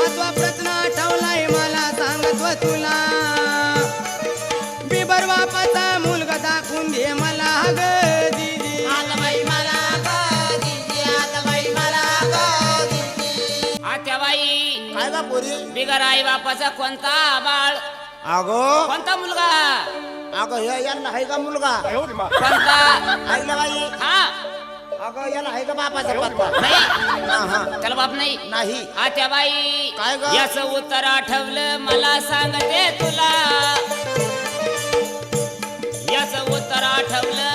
पाचवा प्रश्न आठवलाय मला सांगतो तुला. बिबर बापाचा मुलगा दाखवून दे मला ग दिदी. आतबाई मला ग दिदी आतबाई मला ग दिदी. आत्याबाई काय का पोरी? बिगर आई बापाचा कोणता बाळ? अगो. कोणता मुलगा? अगं हे यांना आहे का मुलगा? कोणता? ऐकलं बाई. हा. अगं याला आहे का बापाचा पत्ता? नाही. हा, हा. त्याला बाप नाही. नाही. आत्याबाई काय ग? याच उत्तर आठवलं मला सांगते तुला. याच उत्तर आठवलं